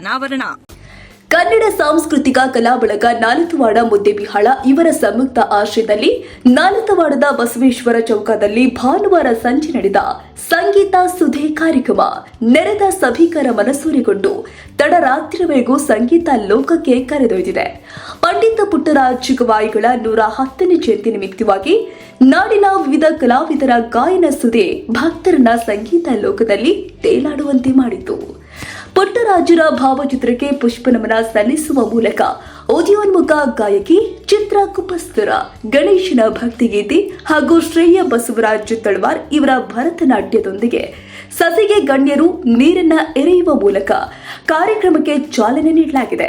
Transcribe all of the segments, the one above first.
ಅನಾವರಣ. ಕನ್ನಡ ಸಾಂಸ್ಕೃತಿಕ ಕಲಾ ಬಳಗ ನಾಲತವಾಡ ಮುದ್ದೆಬಿಹಾಳ ಇವರ ಸಂಯುಕ್ತ ಆಶ್ರಯದಲ್ಲಿ ನಾಲತವಾಡದ ಬಸವೇಶ್ವರ ಚೌಕದಲ್ಲಿ ಭಾನುವಾರ ಸಂಜೆ ನಡೆದ ಸಂಗೀತ ಸುಧೆ ಕಾರ್ಯಕ್ರಮ. ನೆರೆದ ಸಭಿಕರ ಮನಸೂರಿಗೊಂಡು ತಡರಾತ್ರಿವರೆಗೂ ಸಂಗೀತ ಲೋಕಕ್ಕೆ ಕರೆದೊಯ್ದಿದೆ. ಪಂಡಿತ ಪುಟ್ಟರಾಜ್ ಗವಾಯಿಗಳ ನೂರ ಹತ್ತನೇ ಜಯಂತಿ ನಿಮಿತ್ತವಾಗಿ ನಾಡಿನ ವಿವಿಧ ಕಲಾವಿದರ ಗಾಯನ ಸುಧೆ ಭಕ್ತರನ್ನ ಸಂಗೀತ ಲೋಕದಲ್ಲಿ ತೇಲಾಡುವಂತೆ ಮಾಡಿತು. ಪುಟ್ಟರಾಜರ ಭಾವಚಿತ್ರಕ್ಕೆ ಪುಷ್ಪನಮನ ಸಲ್ಲಿಸುವ ಮೂಲಕ ಉದಯೋನ್ಮುಖ ಗಾಯಕಿ ಚಿತ್ರ ಕುಪಸ್ತುರ, ಗಣೇಶನ ಭಕ್ತಿಗೀತೆ ಹಾಗೂ ಶ್ರೇಯ ಬಸವರಾಜ್ ತಳವಾರ್ ಇವರ ಭರತನಾಟ್ಯದೊಂದಿಗೆ. ಸಸಿಗೆ ಗಣ್ಯರು ನೀರನ್ನ ಎರೆಯುವ ಮೂಲಕ ಕಾರ್ಯಕ್ರಮಕ್ಕೆ ಚಾಲನೆ ನೀಡಲಾಗಿದೆ.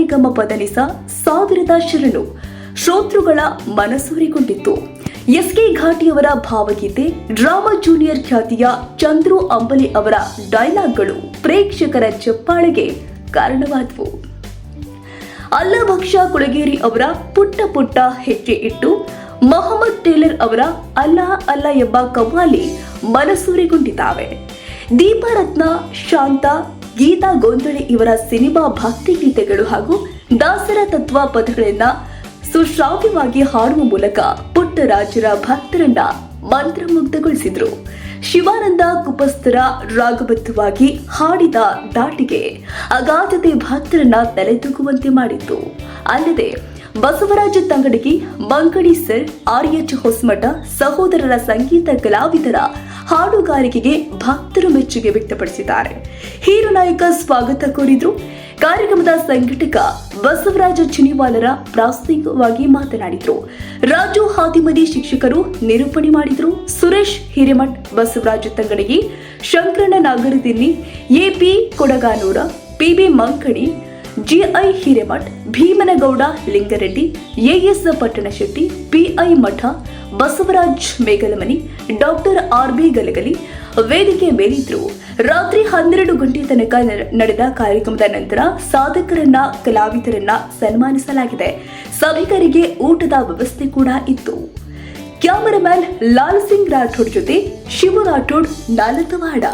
ನಿಗಮ ಬದಲಿಸ ಸಾವಿರದ ಶರಣು ಶ್ರೋತೃಗಳ ಮನಸೂರಿಗೊಂಡಿತ್ತು. ಎಸ್ಕೆ ಘಾಟಿಯವರ ಭಾವಗೀತೆ, ಡ್ರಾಮಾ ಜೂನಿಯರ್ ಖ್ಯಾತಿಯ ಚಂದ್ರು ಅಂಬಲಿ ಅವರ ಡೈಲಾಗ್ಗಳು ಪ್ರೇಕ್ಷಕರ ಚಪ್ಪಾಳೆಗೆ ಕಾರಣವಾದವು. ಅಲ್ಲಭಕ್ಷ ಕುಳಗೇರಿ ಅವರ ಪುಟ್ಟ ಪುಟ್ಟ ಹೆಜ್ಜೆ ಇಟ್ಟು, ಮೊಹಮ್ಮದ್ ಟೇಲರ್ ಅವರ ಅಲ್ಲ ಅಲ್ಲ ಎಂಬ ಕವ್ವಾಲಿ ಮನಸೂರೆಗೊಂಡಿದ್ದಾವೆ. ದೀಪರತ್ನ ಶಾಂತ ಗೀತಾ ಗೊಂದಳೆ ಇವರ ಸಿನಿಮಾ ಭಕ್ತಿ ಗೀತೆಗಳು ಹಾಗೂ ದಾಸರ ತತ್ವ ಪದಗಳನ್ನ ಸುಶ್ರಾವ್ಯವಾಗಿ ಹಾಡುವ ಮೂಲಕ ಪುಟ್ಟರಾಜರ ಭಕ್ತರನ್ನ ಮಂತ್ರಮುಗ್ಧಗೊಳಿಸಿದ್ರು. ಶಿವಾನಂದ ಕುಪಸ್ಥರ ರಾಗಬದ್ಧವಾಗಿ ಹಾಡಿದ ದಾಟಿಗೆ ಅಗಾಧತೆ ಭಕ್ತರನ್ನ ತಲೆದೂಗುವಂತೆ ಮಾಡಿತ್ತು. ಅಲ್ಲದೆ ಬಸವರಾಜ ತಂಗಡಗಿ ಮಂಗಡಿ ಸರ್, ಆರ್ಎಚ್ ಹೊಸಮಠ ಸಹೋದರರ ಸಂಗೀತ ಕಲಾವಿದರ ಹಾಡುಗಾರಿಕೆಗೆ ಭಕ್ತರು ಮೆಚ್ಚುಗೆ ವ್ಯಕ್ತಪಡಿಸಿದ್ದಾರೆ. ಹೀರೋ ನಾಯಕ ಸ್ವಾಗತ ಕೋರಿದ್ರು. ಕಾರ್ಯಕ್ರಮದ ಸಂಘಟಕ ಬಸವರಾಜ ಚಿನಿವಾಲರ ಪ್ರಾಸ್ತಾವಿಕವಾಗಿ ಮಾತನಾಡಿದ್ರು. ರಾಜು ಹಾದಿಮದಿ ಶಿಕ್ಷಕರು ನಿರೂಪಣೆ ಮಾಡಿದ್ರು. Suresh Hiremath Basavaraj Tangadagi. Shankaranna Nagaradinni AP Kodaganur PB Mankani GI Hiremath, Bhimanagouda, Lingareddy, AS Pattanashetti, PI Math, Basavaraj Megalamani, doctor R B Galagali, ವೇದಿಕೆ ಮೇಲಿದ್ರು ರಾತ್ರಿ ಹನ್ನೆರಡು ಗಂಟೆ ತನಕ ನಡೆದ ಕಾರ್ಯಕ್ರಮದ ನಂತರ ಸಾಧಕರನ್ನ, ಕಲಾವಿದರನ್ನ ಸನ್ಮಾನಿಸಲಾಗಿದೆ. ಸಭಿಕರಿಗೆ ಊಟದ ವ್ಯವಸ್ಥೆ ಕೂಡ ಇತ್ತು. ಕ್ಯಾಮರಾಮ್ಯಾನ್ ಲಾಲ್ ಸಿಂಗ್ ರಾಠೋಡ್ ಜೊತೆ ಶಿವ ರಾಠೋಡ್ ನಾಲತವಾಡ